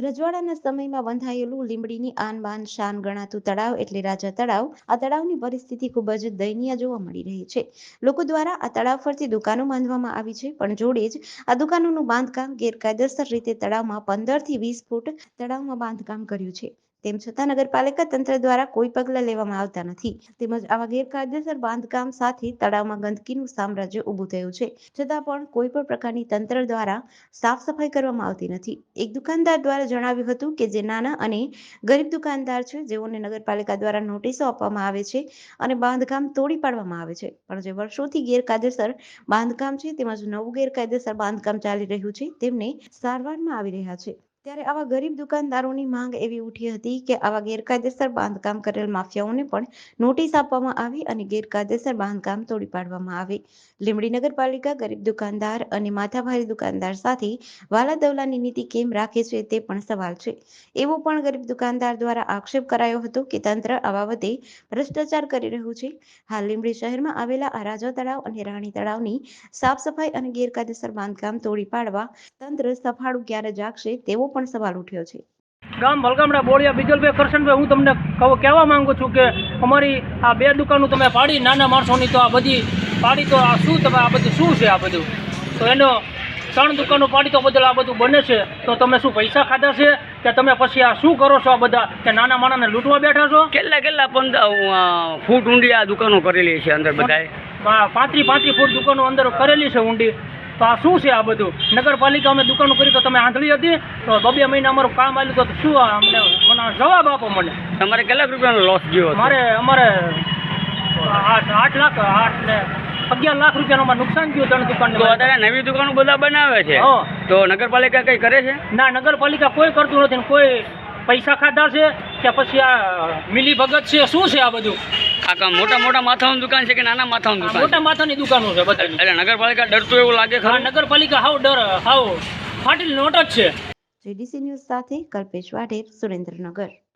રજવાડાના સમયમાં બંધાયેલું લીંબડીની આન બાન શાન ગણાતું તળાવ એટલે રાજા તળાવ, આ તળાવની પરિસ્થિતિ ખૂબ જ દયનીય જોવા મળી રહી છે. લોકો દ્વારા આ તળાવ ફરતી દુકાનો બાંધવામાં આવી છે, પણ જોડે જ આ દુકાનોનું બાંધકામ ગેરકાયદેસર રીતે તળાવમાં પંદરથી વીસ ફૂટ તળાવમાં બાંધકામ કર્યું છે. તેમ છતાં નગરપાલિકા તંત્ર દ્વારા કોઈ પગલાં લેવામાં આવતા નથી. તેમજ આવા ગેરકાયદેસર બાંધકામ સાથે તળાવમાં ગંદકીનું સામ્રાજ્ય ઊભું થયું છે. છતાં પણ કોઈ પણ પ્રકારની તંત્ર દ્વારા સાફ સફાઈ કરવામાં આવતી નથી. એક દુકાનદાર દ્વારા જણાવ્યું હતું કે જે નાના અને ગરીબ દુકાનદાર છે, જેઓને નગરપાલિકા દ્વારા નોટિસો આપવામાં આવે છે અને બાંધકામ તોડી પાડવામાં આવે છે. પણ જે વર્ષોથી ગેરકાયદેસર બાંધકામ છે, તેમજ નવું ગેરકાયદેસર બાંધકામ ચાલી રહ્યું છે, તેમને સારવારમાં આવી રહ્યા છે. ત્યારે આવા ગરીબ દુકાનદારોની માંગ એવી ઉઠી હતી કે આવા ગેરકાયદેસર બાંધકામ કરેલ માફિયાઓને પણ નોટિસ આપવામાં આવી અને ગેરકાયદેસર બાંધકામ તોડી પાડવામાં આવે. લીંબડી નગરપાલિકા ગરીબ દુકાનદાર અને માથાભારી દુકાનદાર સાથે વાલાદવલાની નીતિ કેમ રાખે છે તે પણ સવાલ છે. એવો પણ ગરીબ દુકાનદાર દ્વારા આક્ષેપ કરાયો હતો કે તંત્ર આ બાબતે ભ્રષ્ટાચાર કરી રહ્યું છે. હાલ લીંબડી શહેરમાં આવેલા આ રાજા તળાવ અને રાણી તળાવની સાફ સફાઈ અને ગેરકાયદેસર બાંધકામ તોડી પાડવા તંત્ર સફાળું ક્યારે જાગશે તેવો પણ સવાલ ઉઠ્યો છે. ગામ ભલગામડા બોળિયા બીજલભાઈ કરશનભાઈ હું તમને કહું કહેવા માંગુ છું કે અમારી આ બે દુકાનો તમે પાડી નાના માણસોની તો આ બધી પાડી તો આ શું તમે આ બધું શું છે આ બધું? તો એનો ત્રણ દુકાનો પાડી તો બદલ આ બધું બને છે. તો તમે શું પૈસા ખાધા છે? કે તમે પછી આ શું કરો છો આ બધા? કે નાના માણસને લૂંટવા બેઠા છો? કેટલા કેટલા પંદર ફૂટ ઊંડી આ દુકાનો કરેલી છે અંદર બધાએ? પાંત્રી પાંત્રી ફૂટ દુકાનો અંદર કરેલી છે ઊંડી. તો આ શું છે આ બધું? નગરપાલિકા અમે દુકાનો કરી તો તમે આંધળી હતી? તો બબે મહિના અમારું કામ આવ્યું તો શું અમને મને જવાબ આપો મને. તમારે કેટલા રૂપિયાનો લોસ ગયો? મારે અમારે આઠ લાખ આઠ ને અગિયાર લાખ રૂપિયાનું નુકસાન થયું ત્રણ દુકાન તો અત્યારે નવી દુકાનો બધા બનાવે છે. તો નગરપાલિકા કંઈ કરે છે? ના નગરપાલિકા કોઈ કરતું નથી કોઈ પૈસા ખાધા છે કે પછી આ મિલી ભગત છે શું છે આ બધું? આ મોટા મોટા માથા દુકાન છે કે નાના માથા દુકાન મોટા માથાની દુકાનો છે બધા એટલે નગરપાલિકા ડરતું એવું લાગે નગરપાલિકા હાવ ડર હાવ ફાટેલી નોટ જ છે. જેડીસી ન્યૂઝ સાથે કલ્પેશ વાઢેર સુરેન્દ્રનગર.